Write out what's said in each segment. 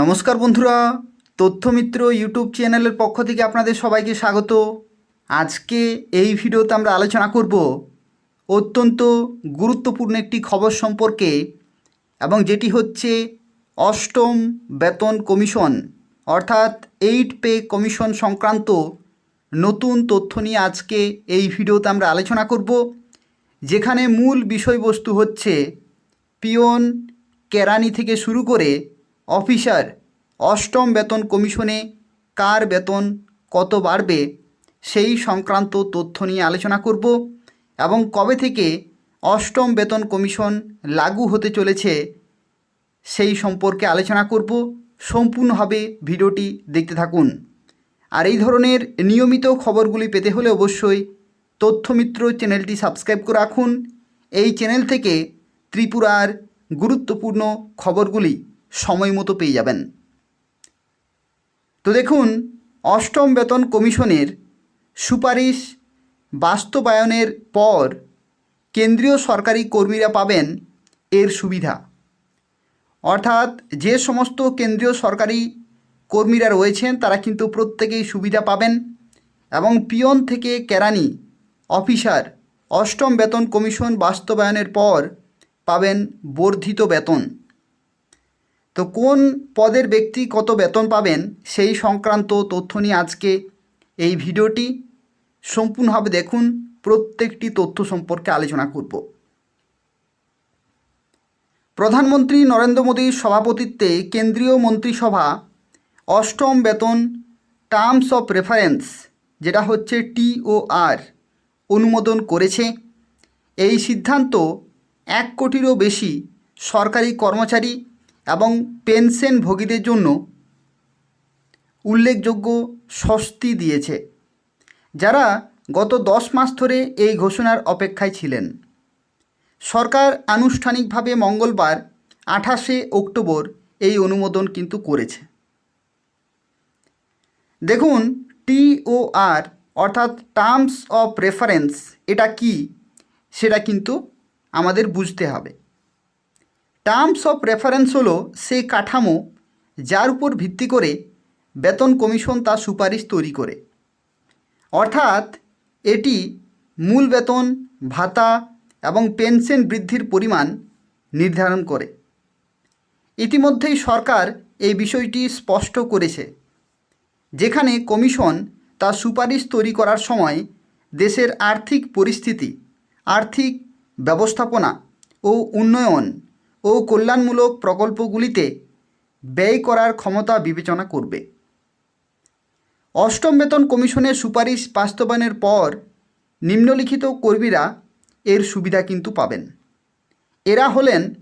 নমস্কার বন্ধুরা, তথ্যমিত্র ইউটিউব চ্যানেলের পক্ষ থেকে আপনাদের সবাইকে স্বাগত। আজকে এই ভিডিওতে আমরা আলোচনা করব অত্যন্ত গুরুত্বপূর্ণ একটি খবর সম্পর্কে এবং যেটি হচ্ছে অষ্টম বেতন কমিশন, অর্থাৎ এইট পে কমিশন সংক্রান্ত নতুন তথ্য নিয়ে আজকে এই ভিডিওতে আমরা আলোচনা করব, যেখানে মূল বিষয়বস্তু হচ্ছে পিয়ন কেরানি থেকে শুরু করে অফিসার, অষ্টম বেতন কমিশনে কার বেতন কত বাড়বে সেই সংক্রান্ত তথ্য নিয়ে আলোচনা করব এবং কবে থেকে অষ্টম বেতন কমিশন লাগু হতে চলেছে সেই সম্পর্কে আলোচনা করব। সম্পূর্ণভাবে ভিডিওটি দেখতে থাকুন। আর এই ধরনের নিয়মিত খবরগুলি পেতে হলে অবশ্যই তথ্যমিত্র চ্যানেলটি সাবস্ক্রাইব করে রাখুন। এই চ্যানেল থেকে ত্রিপুরার গুরুত্বপূর্ণ খবরগুলি সময় মতো পেয়ে যাবেন। তো দেখুন, অষ্টম বেতন কমিশনের সুপারিশ বাস্তবায়নের পর কেন্দ্রীয় সরকারি কর্মীরা পাবেন এর সুবিধা। অর্থাৎ যে সমস্ত কেন্দ্রীয় সরকারি কর্মীরা রয়েছেন, তারা কিন্তু প্রত্যেকেই সুবিধা পাবেন এবং পিয়ন থেকে কেরানি অফিসার অষ্টম বেতন কমিশন বাস্তবায়নের পর পাবেন বর্ধিত বেতন। তো কোন পদের ব্যক্তি কত বেতন পাবেন সেই সংক্রান্ত তথ্য নিয়ে আজকে এই ভিডিওটি সম্পূর্ণভাবে দেখুন, প্রত্যেকটি তথ্য সম্পর্কে আলোচনা করব। প্রধানমন্ত্রী নরেন্দ্র মোদীর সভাপতিত্বে কেন্দ্রীয় মন্ত্রিসভা অষ্টম বেতন টার্মস অফ রেফারেন্স, যেটা হচ্ছে টিওআর অনুমোদন করেছে। এই সিদ্ধান্ত এক কোটিরও বেশি সরকারি কর্মচারী এবং পেনশন ভোগীদের জন্য উল্লেখযোগ্য স্বস্তি দিয়েছে, যারা গত দশ মাস ধরে এই ঘোষণার অপেক্ষায় ছিলেন। সরকার আনুষ্ঠানিকভাবে মঙ্গলবার আঠাশে অক্টোবর এই অনুমোদন কিন্তু করেছে। দেখুন টিওআর অর্থাৎ টার্মস অফ রেফারেন্স, এটা কি? সেটা কিন্তু আমাদের বুঝতে হবে। টার্মস অফ রেফারেন্স হলো সেই কাঠামো যার উপর ভিত্তি করে বেতন কমিশন তার সুপারিশ তৈরি করে। অর্থাৎ এটি মূল বেতন, ভাতা এবং পেনশন বৃদ্ধির পরিমাণ নির্ধারণ করে। ইতিমধ্যেই সরকার এই বিষয়টি স্পষ্ট করেছে, যেখানে কমিশন তার সুপারিশ তৈরি করার সময় দেশের আর্থিক পরিস্থিতি, আর্থিক ব্যবস্থাপনা ও উন্নয়ন ও কল্যাণমূলক প্রকল্পগুলিতে ব্যয় করার ক্ষমতা বিবেচনা করবে। অষ্টম বেতন কমিশনের সুপারিশ বাস্তবায়নের পর নিম্নলিখিত কর্মীরা এর সুবিধা কিন্তু পাবেন। এরা হলেন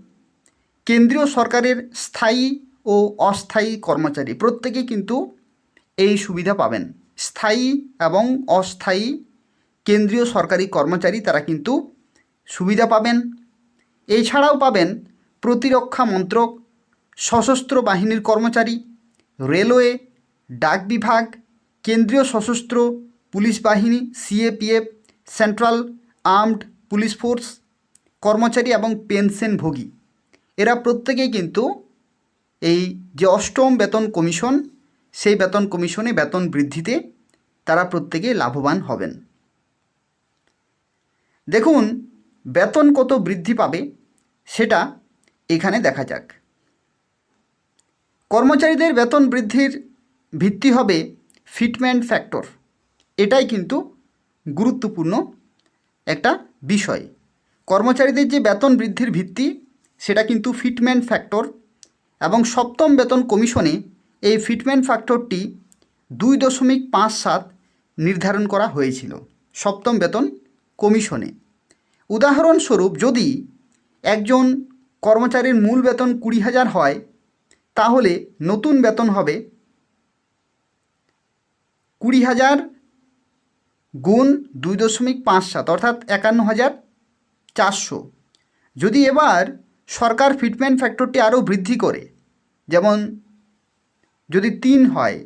কেন্দ্রীয় সরকারের স্থায়ী ও অস্থায়ী কর্মচারী। প্রত্যেকেই কিন্তু এই সুবিধা পাবেন। স্থায়ী এবং অস্থায়ী কেন্দ্রীয় সরকারি কর্মচারী তারা কিন্তু সুবিধা পাবেন। এছাড়াও পাবেন প্রতিরক্ষা মন্ত্রক, সশস্ত্র বাহিনীর কর্মচারী, রেলওয়ে, ডাক বিভাগ, কেন্দ্রীয় সশস্ত্র পুলিশ বাহিনী, CAPF, central armed police force, কর্মচারী এবং পেনশনভোগী। এরা প্রত্যেকেই কিন্তু এই যে অষ্টম বেতন কমিশন, সেই বেতন কমিশনে বেতন বৃদ্ধিতে তারা প্রত্যেকে লাভবান হবেন। দেখুন, বেতন কত বৃদ্ধি পাবে সেটা এখানে দেখা যাক। কর্মচারীদের বেতন বৃদ্ধির ভিত্তি হবে ফিটমেন্ট ফ্যাক্টর। এটাই কিন্তু গুরুত্বপূর্ণ একটা বিষয়। কর্মচারীদের যে বেতন বৃদ্ধির ভিত্তি, সেটা কিন্তু ফিটমেন্ট ফ্যাক্টর এবং সপ্তম বেতন কমিশনে এই ফিটমেন্ট ফ্যাক্টরটি দুই দশমিক পাঁচ সাত নির্ধারণ করা হয়েছিল সপ্তম বেতন কমিশনে। উদাহরণস্বরূপ যদি একজন কর্মচারীর মূল বেতন কুড়ি হাজার হয়, তাহলে নতুন বেতন হবে কুড়ি হাজার গুণ দুই দশমিক পাঁচ সাত, অর্থাৎ একান্ন হাজার চারশো। যদি এবার সরকার ফিটমেন্ট ফ্যাক্টরটি আরও বৃদ্ধি করে, যেমন যদি তিন হয়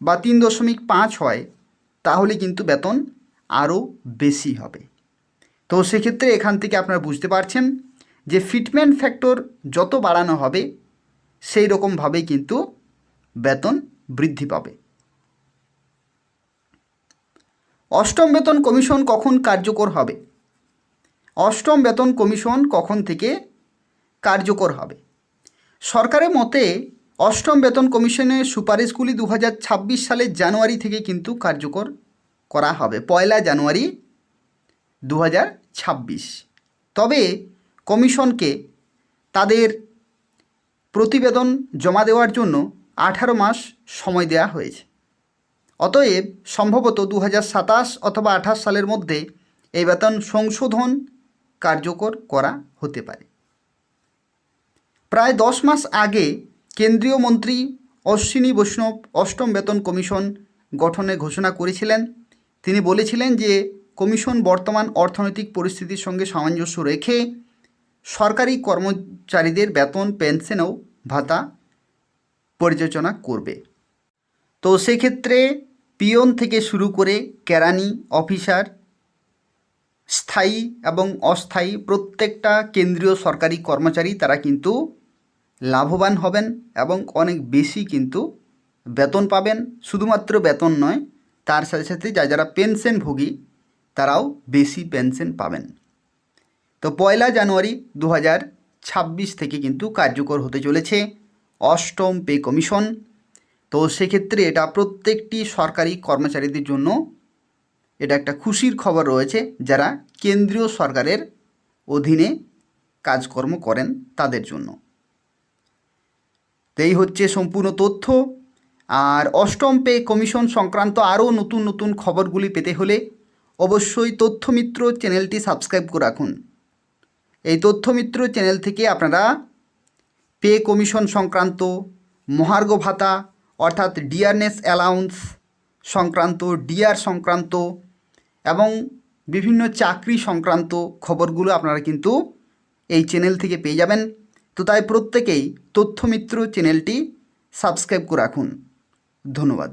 বা তিন দশমিক পাঁচ হয়, তাহলে কিন্তু বেতন আরও বেশি হবে। তো সেক্ষেত্রে এখান থেকে আপনারা বুঝতে পারছেন যে ফিটমেন্ট ফ্যাক্টর যত বাড়ানো হবে, সেই রকমভাবেই কিন্তু বেতন বৃদ্ধি পাবে। অষ্টম বেতন কমিশন কখন কার্যকর হবে? অষ্টম বেতন কমিশন কখন থেকে কার্যকর হবে? সরকারের মতে, অষ্টম বেতন কমিশনের সুপারিশগুলি দু হাজার ছাব্বিশ সালের জানুয়ারি থেকে কিন্তু কার্যকর করা হবে, পয়লা জানুয়ারি দু হাজার ছাব্বিশ। তবে কমিশনকে তাদের প্রতিবেদন জমা দেওয়ার জন্য আঠারো মাস সময় দেওয়া হয়েছে। অতএব সম্ভবত দু সাতাশ অথবা আঠাশ সালের মধ্যে এই বেতন সংশোধন কার্যকর করা হতে পারে। প্রায় দশ মাস আগে কেন্দ্রীয় মন্ত্রী অশ্বিনী বৈষ্ণব অষ্টম বেতন কমিশন গঠনে ঘোষণা করেছিলেন। তিনি বলেছিলেন যে কমিশন বর্তমান অর্থনৈতিক পরিস্থিতির সঙ্গে সামঞ্জস্য রেখে সরকারি কর্মচারীদের বেতন পেনশন ও ভাতা পরিচালনা করবে। তো সেক্ষেত্রে পিয়ন থেকে শুরু করে কেরানি, অফিসার, স্থায়ী এবং অস্থায়ী প্রত্যেকটা কেন্দ্রীয় সরকারি কর্মচারী তারা কিন্তু লাভবান হবেন এবং অনেক বেশি কিন্তু বেতন পাবেন। শুধুমাত্র বেতন নয়, তার সাথে সাথে যা যারা পেনশনভোগী তারাও বেশি পেনশন পাবেন। তো পয়লা জানুয়ারি দু থেকে কিন্তু কার্যকর হতে চলেছে অষ্টম পে কমিশন। তো সেক্ষেত্রে এটা প্রত্যেকটি সরকারি কর্মচারীদের জন্য এটা একটা খুশির খবর রয়েছে যারা কেন্দ্রীয় সরকারের অধীনে কাজকর্ম করেন তাদের জন্য। তো এই হচ্ছে সম্পূর্ণ তথ্য। আর অষ্টম পে কমিশন সংক্রান্ত আরও নতুন নতুন খবরগুলি পেতে হলে অবশ্যই তথ্যমিত্র চ্যানেলটি সাবস্ক্রাইব করে রাখুন। এই তথ্যমিত্র চ্যানেল থেকে আপনারা পে কমিশন সংক্রান্ত মহার্ঘ ভাতা, অর্থাৎ ডিয়ারনেস অ্যালাউন্স সংক্রান্ত ডিআর সংক্রান্ত এবং বিভিন্ন চাকরি সংক্রান্ত খবরগুলো আপনারা কিন্তু এই চ্যানেল থেকে পেয়ে যাবেন। তো তাই প্রত্যেকেই তথ্যমিত্র চ্যানেলটি সাবস্ক্রাইব করে রাখুন। ধন্যবাদ।